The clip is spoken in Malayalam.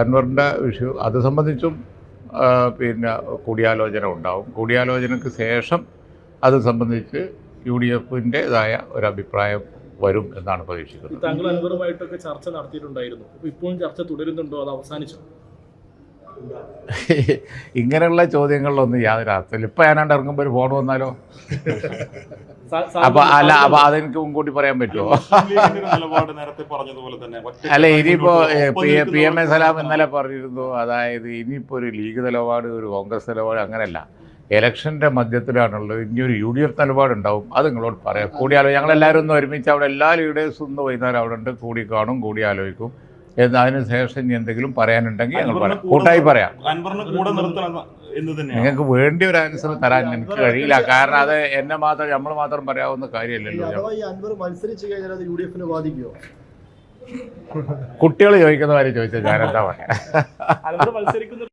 അൻവറിന്റെ വിഷയം അത് സംബന്ധിച്ചും പിന്നെ കൂടിയാലോചന ഉണ്ടാവും. കൂടിയാലോചനയ്ക്ക് ശേഷം അത് സംബന്ധിച്ച് യു ഡി എഫിന്റെതായ ഒരു അഭിപ്രായം വരും എന്നാണ് പ്രതീക്ഷിക്കുന്നത്. താങ്കൾ അൻവറുമായിട്ടൊക്കെ ചർച്ച നടത്തിയിട്ടുണ്ടായിരുന്നു. ഇപ്പോഴും ചർച്ച തുടരുന്നുണ്ടോ? അത് അവസാനിച്ചോ? ഇങ്ങനെയുള്ള ചോദ്യങ്ങളിലൊന്നും യാതൊരു അർത്ഥമില്ല. ഇപ്പം ഞാനാണ്ട് ഇറങ്ങുമ്പോൾ ഒരു ഫോൺ വന്നാലോ? അപ്പൊ അപ്പോൾ അല്ല അപ്പൊ അതെനിക്ക് മുൻകൂട്ടി പറയാൻ പറ്റുമോ? മുസ്ലിം ലീഗിന്റെ നേരത്തെ പറഞ്ഞതുപോലെ തന്നെ അല്ല ഇനിയിപ്പോ P P M A Salam ഇന്നലെ പറഞ്ഞിരുന്നു. അതായത് ഇനിയിപ്പോ ഒരു ലീഗ് നിലപാട് ഒരു കോൺഗ്രസ് നിലപാട് അങ്ങനെയല്ല. ഇലക്ഷന്റെ മധ്യത്തിലാണുള്ളത്. ഇനി ഒരു യു ഡി എഫ് നിലപാടുണ്ടാവും. അത് നിങ്ങളോട് പറയാം. കൂടിയാലോ ഞങ്ങളെല്ലാവരും ഒന്ന് ഒരുമിച്ച് അവിടെ എല്ലാ ലീഡേഴ്സും ഒന്ന് വൈകുന്നേരം അവിടെ ഉണ്ട്. കൂടി കാണും കൂടി ആലോചിക്കും. എന്ന് അതിന് ശേഷം ഇനി എന്തെങ്കിലും പറയാനുണ്ടെങ്കിൽ ഞങ്ങൾ പറയാം. കൂട്ടായി പറയാം. നിങ്ങൾക്ക് വേണ്ടി ഒരു ആൻസർ തരാൻ എനിക്ക് കഴിയില്ല. കാരണം അത് എന്നെ മാത്രം നമ്മൾ മാത്രം പറയാവുന്ന കാര്യമല്ലല്ലോ കുട്ടികൾ ചോദിക്കുന്ന കാര്യം ചോദിച്ചാൽ എന്താ പറയാ? അൻവർ മത്സരിക്കുന്ന